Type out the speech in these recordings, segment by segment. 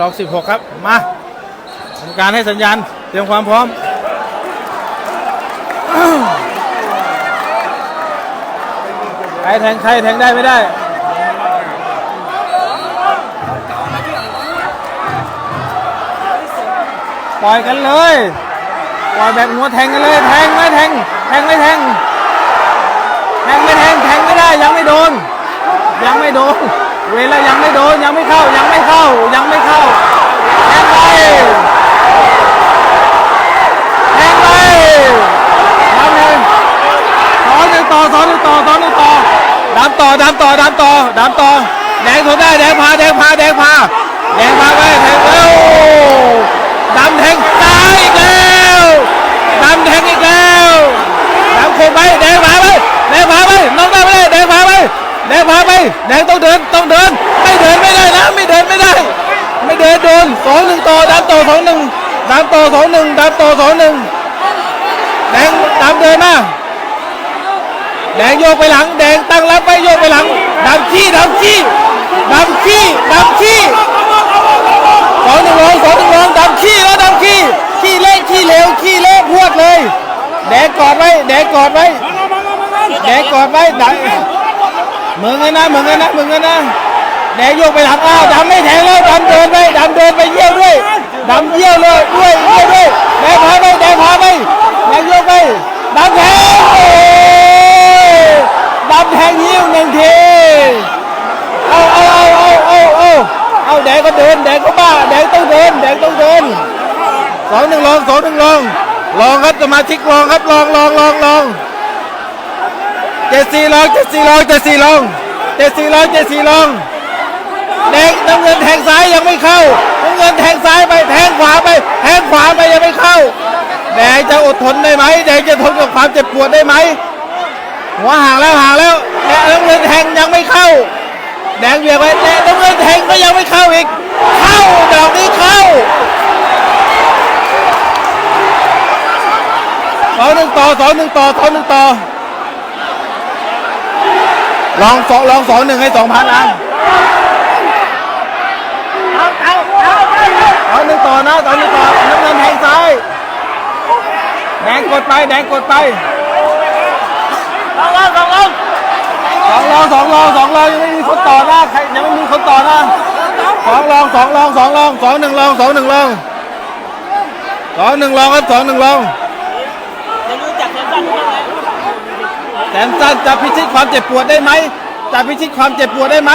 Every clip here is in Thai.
ลอง16 ครับ มาทำการให้สัญญาณ เตรียมความพร้อม ใครแทง ใครแทงได้ไม่ได้ ปล่อยกันเลย ปล่อยแบบหัวแทงกันเลย แทงไม่แทง แทงไม่แทง แทงไม่แทง แทงไม่ได้ ยังไม่โดน ยังไม่โดน เวลายังไม่โดนยังไม่เข้ายังไม่เข้ายังไม่เข้าแทงไปแทงไปทำเลยสอนหนึ่งต่อสอนหนึ่งต่อสอนหนึ่งต่อดำต่อดำต่อดำต่อดำต่อแดงทนได้แดงพาแดงพาแดงพาแดงพาไป แทงเร็วดำแทงซ้ายอีกแล้วดำแทงอีกแล้วดำโคงไป แดงพาไป แดงพาไป น้องได้ไม่ได้ แดงพาไป แดงพาไปแดงต้องเดินต้องเดิน ไม่เดินไม่ได้นะไม่เดินไม่ได้ ไม่เดินโดนสองหนึ่งต่อดำต่อสองหนึ่งดำต่อสองหนึ่งดำต่อสองหนึ่งแดงดำเดินมาแดงโยกไปหลัง แดงตั้งรับไปโยกไปหลังดำขี้ดำขี้ดำขี้ดำขี้สองหนึ่งลองสองหนึ่งลองดำขี้แล้วดำขี้ขี้เละขี้เหลวขี้เละพวดเลย แดงกอดไว้แดงกอดไว้แดงกอดไว้ดำ มึงไงนะมึงไงนะมึงไงนะแดงโยกไปหลังอ้าวดำไม่แทงแล้วดำเดินไปดำเดินไปเยี่ยวด้วยดำเยี่ยวเลยด้วยเยี่ยวด้วยแดงพาไปแดงพาไปแดงโยกไปดำแทงดำแทงเยี่ยวหนึ่งทีเอาเอาเอาเอาเอาเอาเอาแดงก็เดินแดงก็บ้าแดงต้องเดินแดงต้องเดินสองหนึ่งลองสองหนึ่งลองลองครับสมาชิกลองครับลองลองลองลอง เจ็ดสี่ลองเจ็ดสี่ลองเจ็ดสี่ลองเจ็ดสี่ลองเจ็ดสี่ลองแดงน้ำเงินแทงซ้ายยังไม่เข้าน้ำเงินแทงซ้ายไปแทงขวาไป แทงขวาไปยังไม่เข้าแดงจะอดทนได้ไหมแดงจะทนกับความเจ็บปวดได้ไหมหัวห่างแล้วห่างแล้วแดงน้ำเงินแทงยังไม่เข้า แดงเหวียงไปแดงน้ำเงินแทงก็ยังไม่เข้าอีก เข้าดอกนี้เข้าสองหนึ่งต่อสองหนึ่งต่อสองหนึ่งต่อ ลองสองลองสองหนึ่งให้สองพันอันเอาหนึ่งต่อนะต่อหนึ่งต่อน้ำเงินแทงซ้ายแดงกดไปแดงกดไปสองรองสองรองสองรองสองรองสองรองยังไม่มีคนต่อนะใครยังไม่มีคนต่อนะสองรองสองรองสองรองสองหนึ่งรองสองหนึ่งรองสองหนึ่งรองครับสองหนึ่งรอง แสนสั้นจะพิชิตความเจ็บปวดได้ไหมจะพิชิตความเจ็บปวดได้ไหม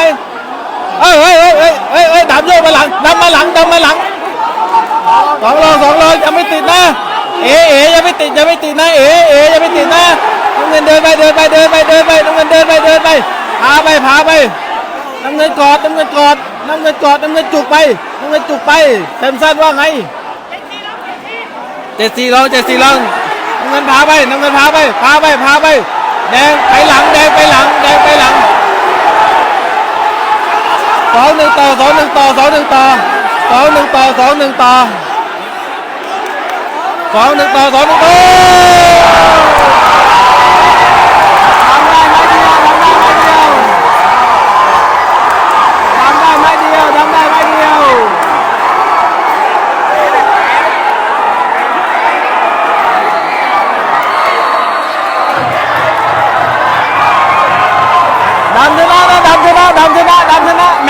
เฮ้ยเฮ้ยเฮ้ยเฮ้ยเฮ้ยเฮ้ยดำโยกมาหลังดำมาหลังดำมาหลังสองรองสองรองยังไม่ติดนะ เอ๋เอ๋ยังไม่ติดยังไม่ติดนะ เอ๋เอ๋ยังไม่ติดนะน้ำเงินเดินไปเดินไปเดินไปเดินไปน้ำเงินเดินไปเดินไปพาไปพาไปน้ำเงินกอดน้ำเงินกอดน้ำเงินกอดน้ำเงินจุกไปน้ำเงินจุกไปเต็มสั้นว่าไงเจ็ดสี่รองเจ็ดสี่รองน้ำเงินพาไปน้ำเงินพาไปพาไปพาไป แดงไปหลังแดงไปหลังแดงไปหลังสองหนึ่งต่อสองหนึ่งต่อสองหนึ่งต่อสองหนึ่งต่อสองหนึ่งต่อสองหนึ่งต่อสองหนึ่งต่อ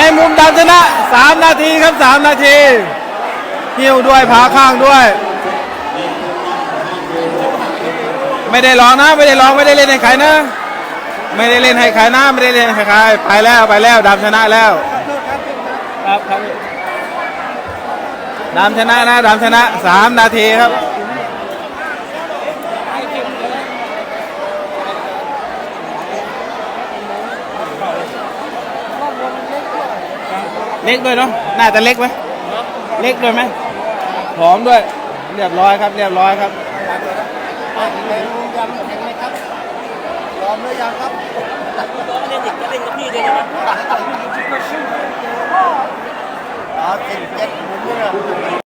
มงมุมดำชนะสามนาทีครับสามนาทีหิ้วด้วยผาข้างด้วย ไม่ได้ร้องนะ ไม่ได้ร้องไม่ได้เล่นให้ใครนะ ไม่ได้เล่นให้ใครนะ ไม่ได้เล่นให้ใครไปแล้วไปแล้วดำชนะแล้ว ครับครับดำชนะนะดำชนะสามนาทีครับ เล็กด้วยเนาะน่าจะเล็กไหมเล็กด้วยไหมหอมด้วย เรียบร้อยครับ เรียบร้อยครับยอมหรือยังครับเล่นอีกก็เล่นกับพี่เลยใช่ไหมอ๋อสิบเจ็ดหมุนเลย